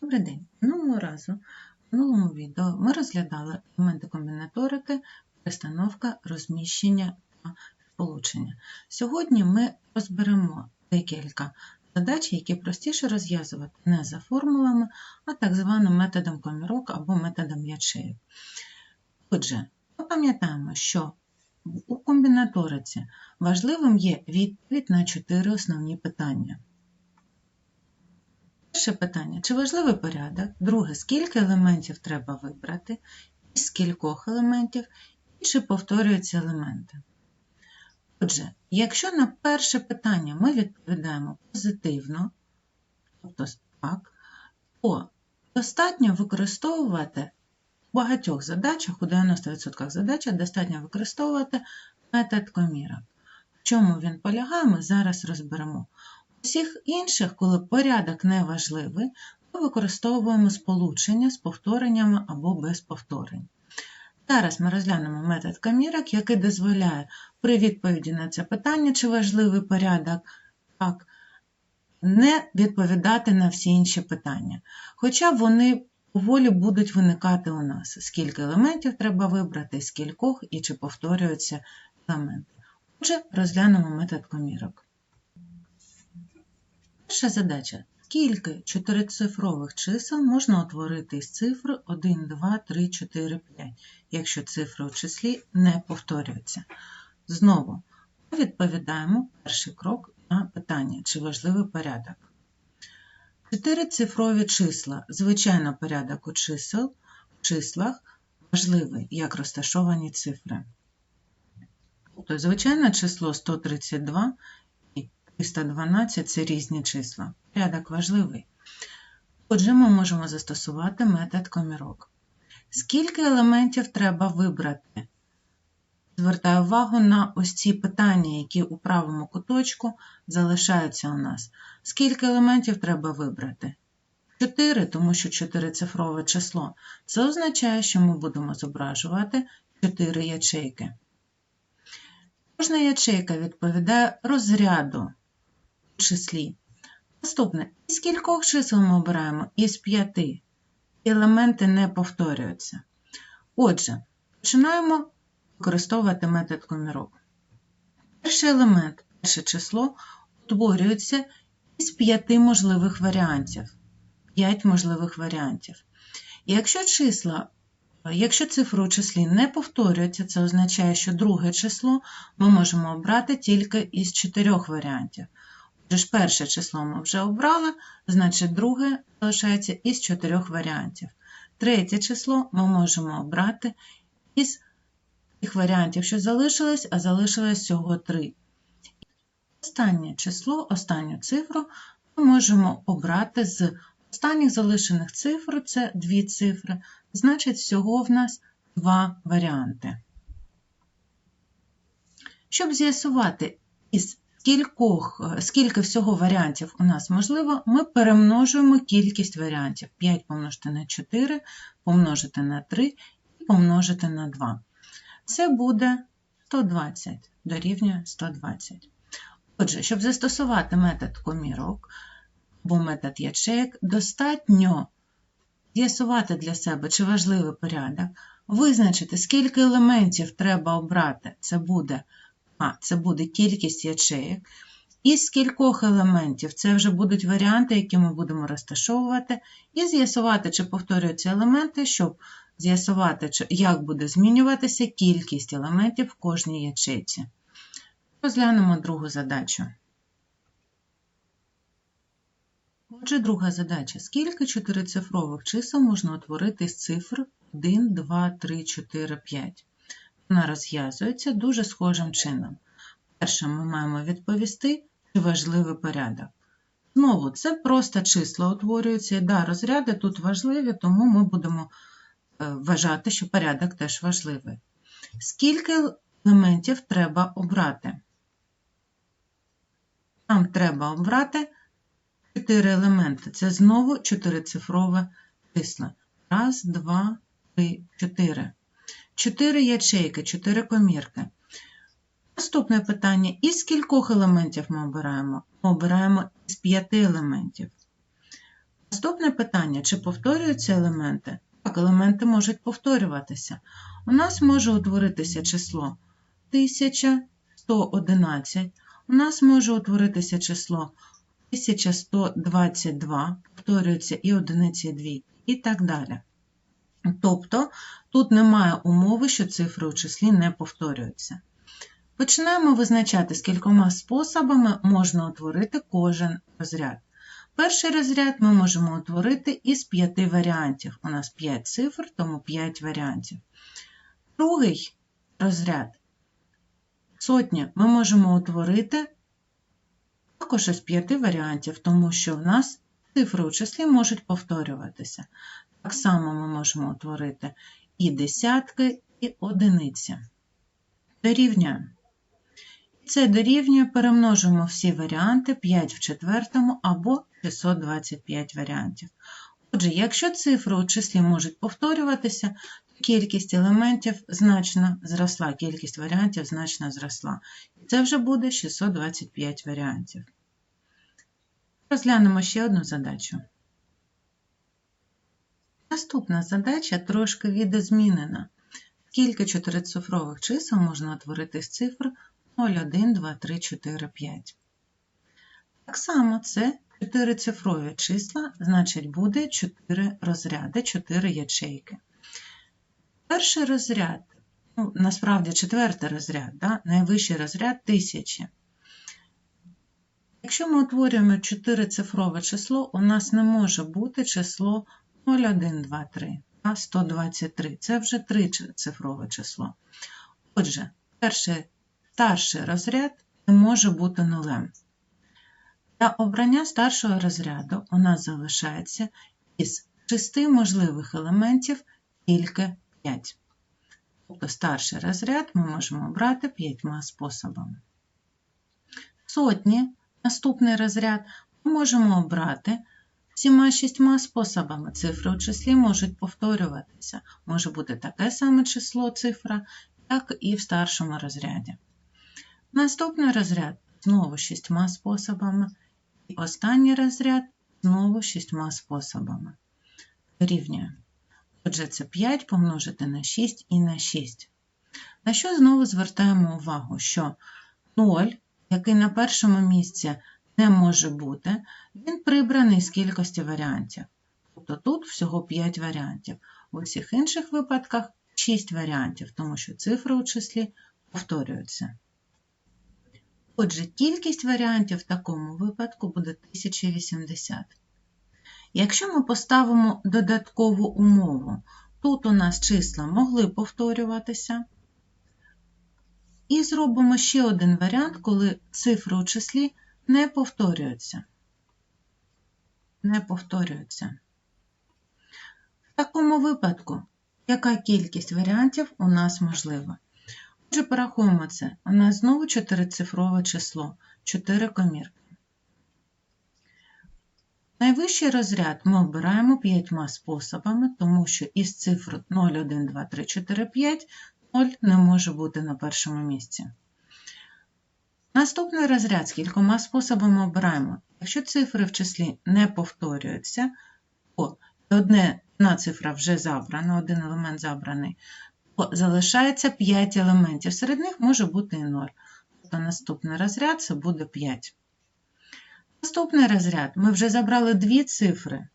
Добрий день. Минулого разу в минулому відео ми розглядали елементи комбінаторики, перестановка, розміщення та сполучення. Сьогодні ми розберемо декілька задач, які простіше розв'язувати не за формулами, а так званим методом комірок або методом ячеїв. Отже, ми пам'ятаємо, що у комбінаториці важливим є відповідь на чотири основні питання. Перше питання: чи важливий порядок? Друге, скільки елементів треба вибрати, із скількох елементів, і чи повторюються елементи. Отже, якщо на перше питання ми відповідаємо позитивно, тобто так, то достатньо використовувати у багатьох задачах, у 90% задач достатньо використовувати метод комірок. В чому він полягає, ми зараз розберемо. У всіх інших, коли порядок не важливий, ми використовуємо сполучення з повтореннями або без повторень. Зараз ми розглянемо метод комірок, який дозволяє при відповіді на це питання, чи важливий порядок, так, не відповідати на всі інші питання. Хоча вони поволі будуть виникати у нас, скільки елементів треба вибрати, скількох і чи повторюються елементи. Отже, розглянемо метод комірок. Перша задача. Скільки чотирицифрових чисел можна утворити із цифр 1, 2, 3, 4, 5, якщо цифри у числі не повторюються? Знову ми відповідаємо перший крок на питання, чи важливий порядок. Чотирицифрові числа, звичайно, порядок у чисел, в числах важливий, як розташовані цифри. Тобто, звичайне число 132 312 це різні числа. Порядок важливий. Отже, ми можемо застосувати метод комірок. Скільки елементів треба вибрати? Звертаю увагу на ось ці питання, які у правому куточку залишаються у нас. Скільки елементів треба вибрати? 4, тому що 4-цифрове число. Це означає, що ми будемо зображувати 4 ячейки. Кожна ячейка відповідає розряду числі. Наступне, із кількох чисел ми обираємо? Із п'яти. Елементи не повторюються. Отже, починаємо використовувати метод комірок. Перший елемент, перше число, утворюється із п'яти можливих варіантів. П'ять можливих варіантів. Якщо числа, якщо цифри у числі не повторюються, це означає, що друге число ми можемо обрати тільки із чотирьох варіантів. Отже, ж перше число ми вже обрали, значить друге залишається із чотирьох варіантів. Третє число ми можемо обрати із тих варіантів, що залишилось, а залишилось всього три. Останнє число, останню цифру ми можемо обрати з останніх залишених цифр, це дві цифри, значить, всього в нас два варіанти. Щоб з'ясувати із скількох, скільки всього варіантів у нас можливо, ми перемножуємо кількість варіантів. 5 помножити на 4, помножити на 3 і помножити на 2. Це буде 120 дорівнює 120. Отже, щоб застосувати метод комірок або метод ячеек, достатньо з'ясувати для себе, чи важливий порядок, визначити, скільки елементів треба обрати. Це буде а це буде кількість ячеїк. Із скількох елементів це вже будуть варіанти, які ми будемо розташовувати, і з'ясувати, чи повторюються елементи, щоб з'ясувати, як буде змінюватися кількість елементів в кожній ячейці. Розглянемо другу задачу. Отже, друга задача. Скільки чотирицифрових чисел можна утворити з цифр 1, 2, 3, 4, 5? Вона розв'язується дуже схожим чином. Перше, ми маємо відповісти, чи важливий порядок. Знову, це просто числа утворюються, і да, розряди тут важливі, тому ми будемо е, вважати, що порядок теж важливий. Скільки елементів треба обрати? Нам треба обрати 4 елементи. Це знову чотирицифрове число. Раз, два, три, чотири. 4 ячейки, 4 комірки. Наступне питання: із скількох елементів ми обираємо? Ми обираємо із 5 елементів. Наступне питання: чи повторюються елементи? Так, елементи можуть повторюватися. У нас може утворитися число 1111. У нас може утворитися число 1122, повторюються і одиниці і двійки, і так далі. Тобто тут немає умови, що цифри у числі не повторюються. Починаємо визначати, з кількома способами можна утворити кожен розряд. Перший розряд ми можемо утворити із п'яти варіантів. У нас 5 цифр, тому 5 варіантів. Другий розряд сотні ми можемо утворити також із п'яти варіантів, тому що в нас цифри у числі можуть повторюватися. Так само ми можемо утворити і десятки, і одиниці. Дорівнюємо. Це дорівнює перемножимо всі варіанти 5 в четвертому або 625 варіантів. Отже, якщо цифри у числі можуть повторюватися, то кількість елементів значно зросла, кількість варіантів значно зросла. І це вже буде 625 варіантів. Розглянемо ще одну задачу. Наступна задача трошки відозмінена. Скільки чотирицифрових чисел можна утворити з цифр 0, 1, 2, 3, 4, 5. Так само це чотирицифрові числа, значить, буде 4 розряди, 4 ячейки. Перший розряд, ну, насправді четвертий розряд, да? найвищий розряд тисячі. Якщо ми утворюємо чотирицифрове число, у нас не може бути число 0, 1, 2, 3, а 123. Це вже трицифрове число. Отже, перший старший розряд не може бути нулем. Для обрання старшого розряду у нас залишається із шести можливих елементів тільки 5. Тобто старший розряд ми можемо обрати п'ятьма способами. Сотні, наступний розряд, ми можемо обрати всіма шістьма способами. Цифри у числі можуть повторюватися. Може бути таке саме число цифра, як і в старшому розряді. Наступний розряд знову шістьма способами. І останній розряд знову шістьма способами. Рівнює. Отже, це 5 помножити на 6 і на 6. На що знову звертаємо увагу, що 0, який на першому місці не може бути, він прибраний з кількості варіантів. Тобто тут всього 5 варіантів. У всіх інших випадках 6 варіантів, тому що цифри у числі повторюються. Отже, кількість варіантів в такому випадку буде 1080. Якщо ми поставимо додаткову умову, тут у нас числа могли повторюватися, і зробимо ще один варіант, коли цифри у числі не повторюються. Не повторюються. В такому випадку, яка кількість варіантів у нас можлива? Отже, порахуємо це. У нас знову чотирицифрове число, 4 комірки. Найвищий розряд ми обираємо п'ятьма способами, тому що із цифр 0, 1, 2, 3, 4, 5 0 не може бути на першому місці. Наступний розряд з кількома способами обираємо. Якщо цифри в числі не повторюються, то одне, одна цифра вже забрана, один елемент забраний, то залишається 5 елементів. Серед них може бути і 0. Тобто наступний розряд це буде 5. Наступний розряд ми вже забрали дві цифри.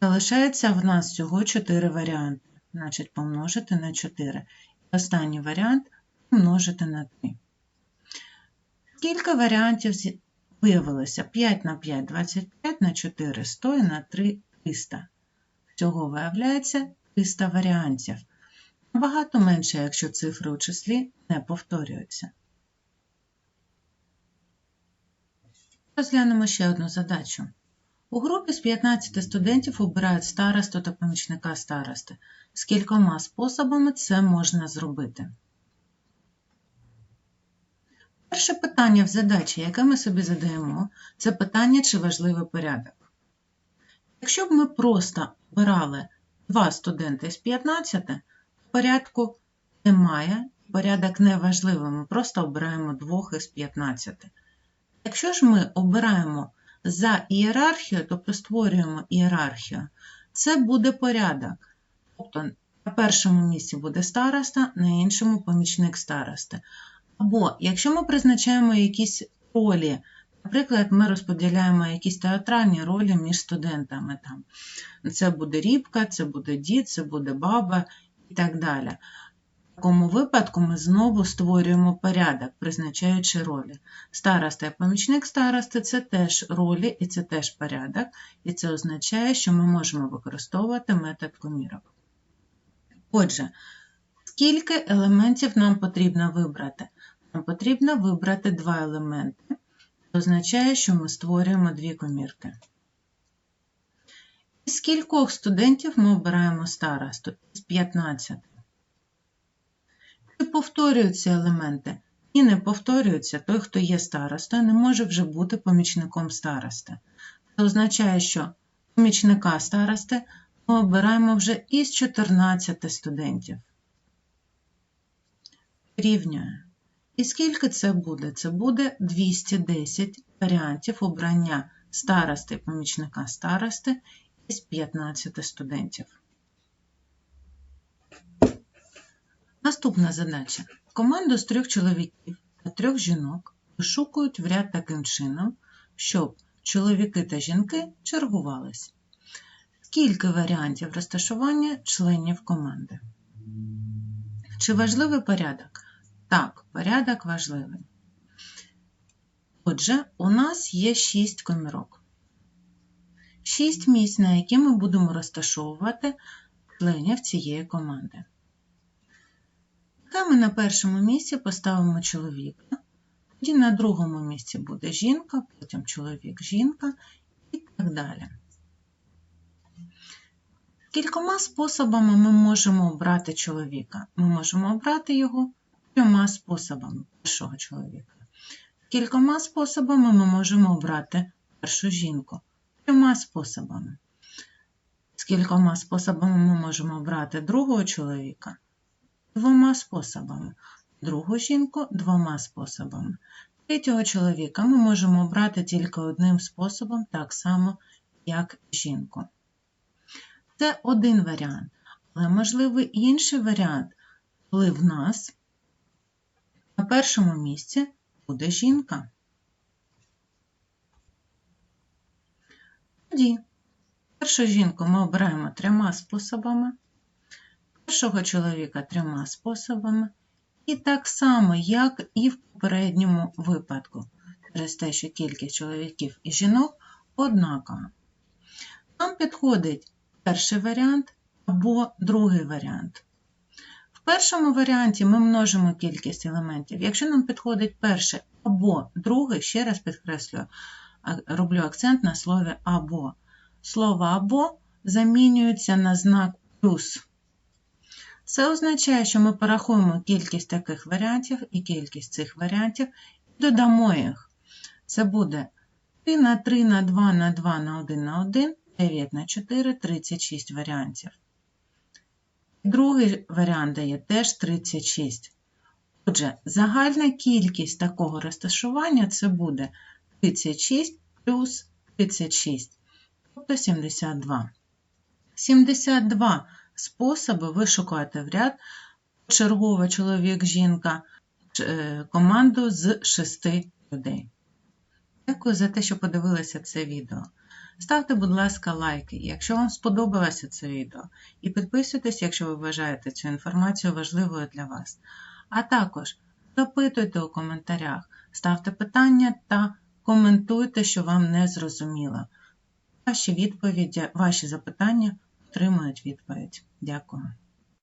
Залишається в нас всього 4 варіанти. Значить, помножити на 4. І Останній варіант помножити на 3. Скільки варіантів виявилося? 5 на 5 25 на 4 100 і на 3 300. Всього виявляється 300 варіантів. Набагато менше, якщо цифри у числі не повторюються. Розглянемо ще одну задачу. У групі з 15 студентів обирають старосту та помічника старости. З кількома способами це можна зробити. Перше питання в задачі, яке ми собі задаємо, це питання, чи важливий порядок. Якщо б ми просто обирали два студенти з 15, порядку немає, порядок не важливий, ми просто обираємо двох із 15. Якщо ж ми обираємо за ієрархію, тобто створюємо ієрархію, це буде порядок. Тобто на першому місці буде староста, на іншому помічник старости. Або якщо ми призначаємо якісь ролі, наприклад, ми розподіляємо якісь театральні ролі між студентами. Там. Це буде рібка, це буде дід, це буде баба і так далі. В такому випадку ми знову створюємо порядок, призначаючи ролі. Староста і помічник старости це теж ролі і це теж порядок, і це означає, що ми можемо використовувати метод комірок. Отже, скільки елементів нам потрібно вибрати? Нам потрібно вибрати два елементи. Це означає, що ми створюємо дві комірки. Із скількох студентів ми обираємо старосту? З 15. Чи повторюються елементи? І не повторюються. Той, хто є старостою, не може вже бути помічником старости. Це означає, що помічника старости ми обираємо вже із 14 студентів. Рівнює. І скільки це буде? Це буде 210 варіантів обрання старости помічника старости із 15 студентів. Наступна задача. Команду з трьох чоловіків та трьох жінок вишукують в ряд таким чином, щоб чоловіки та жінки чергувались. Скільки варіантів розташування членів команди? Чи важливий порядок? Так, порядок важливий. Отже, у нас є 6 комірок. 6 місць, на які ми будемо розташовувати членів цієї команди. Нехай ми на першому місці поставимо чоловіка, тоді на другому місці буде жінка, потім чоловік, жінка і так далі. Кількома способами ми можемо обрати чоловіка. Ми можемо обрати його трьома способами першого чоловіка. Кількома способами ми можемо обрати першу жінку. Трьома способами. З кількома способами ми можемо обрати другого чоловіка двома способами. Другу жінку двома способами. Третього чоловіка ми можемо обрати тільки одним способом, так само, як жінку. Це один варіант, але можливий інший варіант, коли в нас на першому місці буде жінка. Тоді першу жінку ми обираємо трьома способами, першого чоловіка трьома способами, і так само, як і в попередньому випадку, через те, що кількість чоловіків і жінок однакова. Нам підходить перший варіант або другий варіант. В першому варіанті ми множимо кількість елементів. Якщо нам підходить перший або другий, ще раз підкреслюю, роблю акцент на слові або. Слово або замінюється на знак плюс. Це означає, що ми порахуємо кількість таких варіантів і кількість цих варіантів і додамо їх. Це буде 3 на 3 на 2 на 2 на 1 на 1, 9 на 4 36 варіантів. Другий варіант дає теж 36. Отже, загальна кількість такого розташування це буде 36 плюс 36, тобто 72. 72 способи ви в ряд чергово чоловік-жінка е, команду з 6 людей. Дякую за те, що подивилися це відео. Ставте, будь ласка, лайки, якщо вам сподобалося це відео, і підписуйтесь, якщо ви вважаєте цю інформацію важливою для вас. А також запитуйте у коментарях, ставте питання та коментуйте, що вам не зрозуміло. Ваші відповіді, ваші запитання отримують відповідь. Дякую.